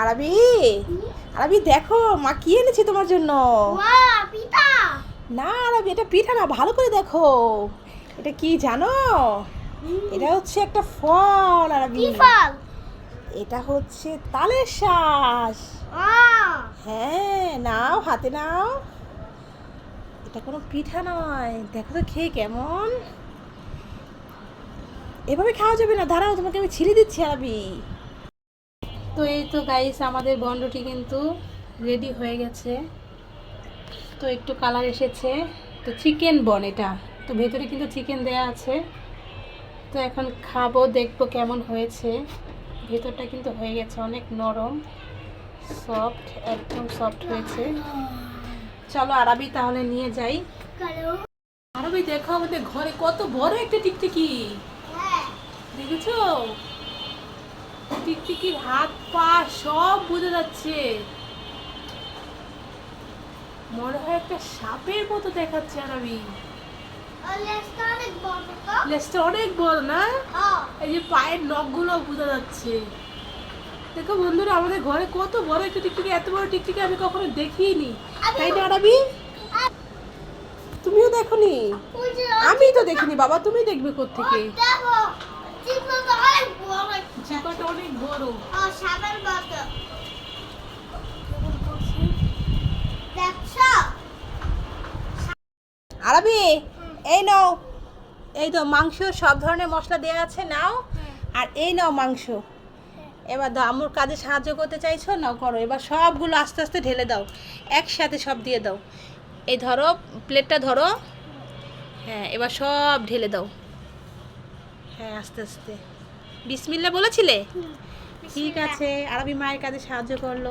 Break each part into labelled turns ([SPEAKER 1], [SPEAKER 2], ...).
[SPEAKER 1] আরবি আরবি দেখো মা কি এনেছি তোমার জন্য? না আরবি এটা পিঠা না ভালো করে দেখো। এটা কি জানো? এটা হচ্ছে একটা ফল আরবি এটা হচ্ছে তালের শ্বাস হ্যাঁ নাও হাতে নাও। এটা কোনো পিঠা নয়। দেখো তো খেয়ে কেমন। এভাবে খাওয়া যাবে না। দাঁড়াও তোমাকে আমি ছিঁড়ে দিচ্ছি আরবি তো এই তো গাইস আমাদের বন্ডটি কিন্তু রেডি হয়ে গেছে। তো একটু কালার এসেছে। তো চিকেন বন এটা। তো ভেতরে কিন্তু চিকেন দেয়া আছে। তো এখন খাব দেখব কেমন হয়েছে। ভেতরটা কিন্তু হয়ে গেছে অনেক নরম সফট একদম সফট হয়েছে। চলো আরবি তাহলে নিয়ে যাই। আরবি দেখো আমাদের ঘরে কত বড় একটা টিকটিকি।
[SPEAKER 2] হ্যাঁ।
[SPEAKER 1] দেখেছ? টিকটিকির হাত পা সব বোঝা যাচ্ছে। মনে হয় একটা সাপের মতো দেখাচ্ছে
[SPEAKER 2] আর অনেক
[SPEAKER 1] লেজটা অনেক বড় না? এই যে পায়ের নখগুলো বোঝা যাচ্ছে। দেখো বন্ধুরা আমাদের ঘরে কত বড় একটা টিকটিকি এত বড় টিকটিকি আমি কখনো দেখিনি। তাই না আরবি? তুমিও দেখোনি? আমি তো দেখিনি বাবা তুমি দেখবে কোত্থেকে। চিপাটা অনেক বড়।
[SPEAKER 2] মতো। দেখছ?
[SPEAKER 1] আরবি এই নাও। এই তো মাংস সব ধরনের মশলা দেওয়া আছে নাও। আর এই নাও মাংস। এবার দাও আমুর কাজে সাহায্য করতে চাইছো? নাও করো। এবার সবগুলো আস্তে আস্তে ঢেলে দাও। একসাথে সব দিয়ে দাও। এই ধরো প্লেটটা ধরো। হ্যাঁ এবার সব ঢেলে দাও। হ্যাঁ আস্তে আস্তে। বিসমিল্লা বলেছিলে? ঠিক আছে আরবি মায়ের কাজে সাহায্য করল।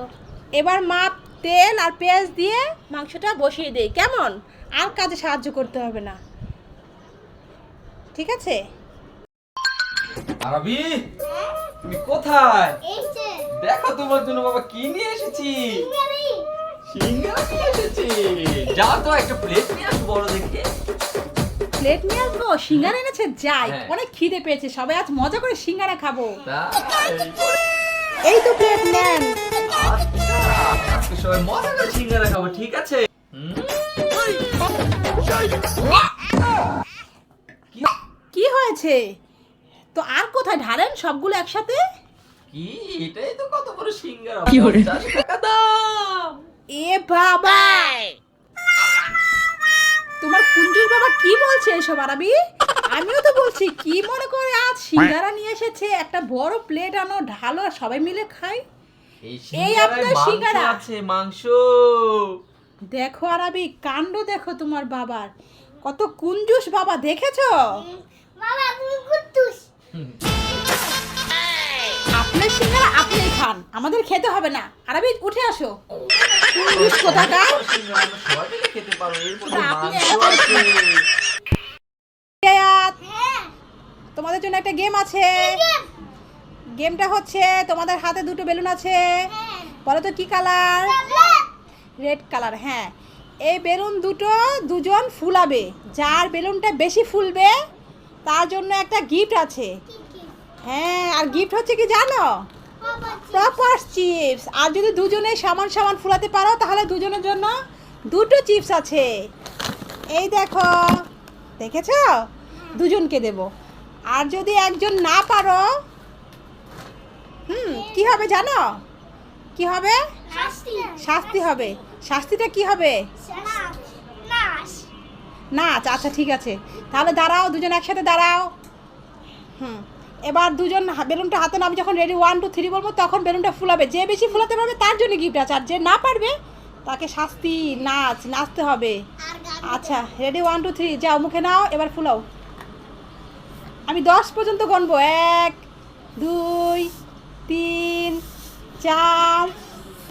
[SPEAKER 1] এবার মা তেল আর পেঁয়াজ দিয়ে মাংসটা বসিয়ে দেই কেমন? আর কাজে সাহায্য করতে হবে না। ঠিক আছে?
[SPEAKER 3] আরবি তুমি কোথায়? দেখো তোমার জন্য বাবা কি নিয়ে এসেছি।
[SPEAKER 2] চিংড়ি
[SPEAKER 3] সিঙ্গারা নিয়ে এসেছি। যাও তো একটা প্লেট নিয়ে আসো বড় দেখে।
[SPEAKER 1] প্লেট নিয়ে আসব সিঙ্গারা এনেছে যাই
[SPEAKER 3] হ্যাঁ।
[SPEAKER 1] অনেক খিদে পেয়েছে সবাই আজ মজা করে সিঙ্গারা খাব। এই তো প্লেট নেন।
[SPEAKER 3] সবাই মজা করে সিঙ্গারা খাব ঠিক আছে? কি?
[SPEAKER 1] কি হয়েছে? তো আর কোথায় ঢালেন সবগুলো একসাথে?
[SPEAKER 3] কি? এটাই তো কত বড় সিঙ্গারা। টাকা দাম।
[SPEAKER 1] এ বাবা! কি বলছে এসব আরবি? আমিও তো বলছি কি মনে করে আজ সিঙ্গারা নিয়ে এসেছে একটা বড় প্লেট আনো ঢালো আর সবাই মিলে খাই?
[SPEAKER 3] এই
[SPEAKER 1] আপনার সিঙ্গারা।
[SPEAKER 3] আছে মাংস।
[SPEAKER 1] দেখো আরবি কাণ্ড দেখো তোমার বাবার। কত কুঞ্জুস বাবা দেখেছ?
[SPEAKER 2] বাবা তুমি কুত্তুস।
[SPEAKER 1] আপনার সিঙ্গারা আপনি খান আমাদের খেতে হবে না। আরবি উঠে আসো। তোমাদের জন্য একটা গেম আছে। গেমটা হচ্ছে তোমাদের হাতে দুটো বেলুন আছে।
[SPEAKER 2] হ্যাঁ।
[SPEAKER 1] বলো তো কি কালার? রেড কালার হ্যাঁ। এই বেলুন দুটো দুজন ফুলাবে। যার বেলুনটা বেশি ফুলবে তার জন্য একটা গিফট আছে। হ্যাঁ আর গিফট হচ্ছে কি জানো? প্রপার চিপস আর যদি দুজনে সামান সামান ফুলাতে পারো তাহলে দুজনের জন্য দুটো চিপস আছে। এই দেখো দেখেছ? দুজনকে দেব। আর যদি একজন না পারো হুম কি হবে জানো? কি হবে?
[SPEAKER 2] শাস্তি।
[SPEAKER 1] হবে। শাস্তিটা কি হবে? নাচ আচ্ছা ঠিক আছে। তাহলে দাঁড়াও দুজন একসাথে দাঁড়াও। হুম। এবার দুজন বেলুনটা হাতে নামে যখন রেডি ওয়ান টু থ্রি বলব তখন বেলুনটা ফুলাবে। যে বেশি ফুলাতে পারবে তার জন্য গিফট আছে। আর যে না পারবে তাকে শাস্তি নাচ নাচতে হবে। আচ্ছা রেডি ওয়ান টু থ্রি যাও মুখে নাও এবার ফুলাও। আমি দশ পর্যন্ত গণবো। এক দুই তিন চার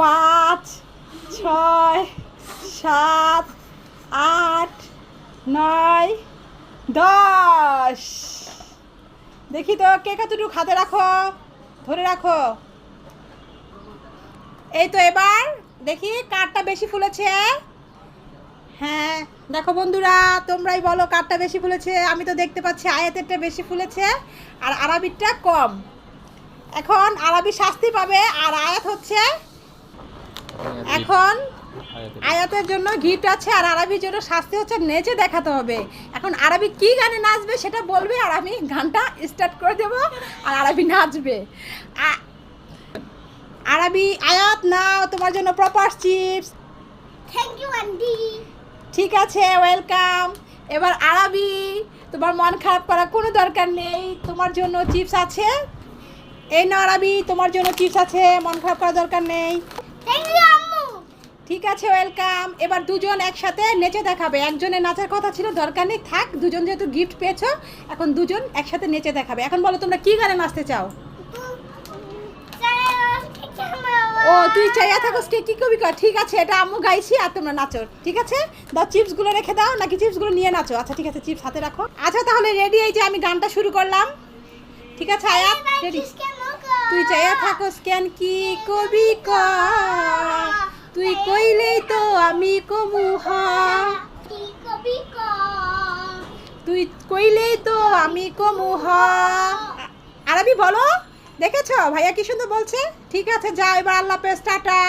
[SPEAKER 1] পাঁচ ছয় সাত আট নয় দশ। দেখি তো কে কতটুকু হাতে রাখো? ধরে রাখো। এই তো এবার দেখি কারটা বেশি ফুলেছে। হ্যাঁ দেখো বন্ধুরা তোমরাই বলো কারটা বেশি ফুলেছে। আমি তো দেখতে পাচ্ছি আয়াতেরটা বেশি ফুলেছে আর আরাবিরটা কম। এখন আরবি শাস্তি পাবে আর আয়াত হচ্ছে এখন আয়াতের জন্য। গিফট আছে আর আরবির জন্য শাস্তি হচ্ছে নেচে দেখাতে হবে। এখন আরবি কি গানে নাচবে সেটা বলবে আর আমি গানটা স্টার্ট করে দেবো আর আরবি নাচবে। আরবি আয়াত নাও তোমার জন্য proper chips
[SPEAKER 2] thank you aunty
[SPEAKER 1] ঠিক আছে ওয়েলকাম এবার আরবি তোমার মন খারাপ করার কোনো দরকার নেই তোমার জন্য চিপস আছে। এই না আরবি তোমার জন্য চিপস আছে মন খারাপ করার দরকার নেই।
[SPEAKER 2] থ্যাংক ইউ
[SPEAKER 1] ঠিক আছে ওয়েলকাম এবার দুজন একসাথে নেচে দেখাবে। একজনের নাচার কথা ছিল, দরকার নেই, থাক, দুজন যেহেতু গিফট পেয়েছ, এখন দুজন একসাথে নেচে দেখাবে। এখন বলো, তোমরা কি গানে নাচতে চাও? ও, তুই চাইয়া থাকোস কে, কি কবি কর ঠিক আছে, এটা আম্মু গাইছি আর তোমরা নাচো। ঠিক আছে? দাও চিপসগুলো রেখে দাও, নাকি চিপসগুলো নিয়ে নাচো? আচ্ছা ঠিক আছে, চিপস হাতে রাখো। আচ্ছা তাহলে রেডি এই যে আমি গানটা শুরু করলাম। ঠিক আছে, আয়া রেডি তুই চাইয়া থাকোস কেন, কি কবি ক তুই কইলেই তো আমি কমু হ। তুই কইলেই তো আমি কমু হ। আরবি বলো, দেখেছ? ভাইয়া কি সুন্দর বলছে? ঠিক আছে, যা, এবার আল্লাহ পেস টাটা।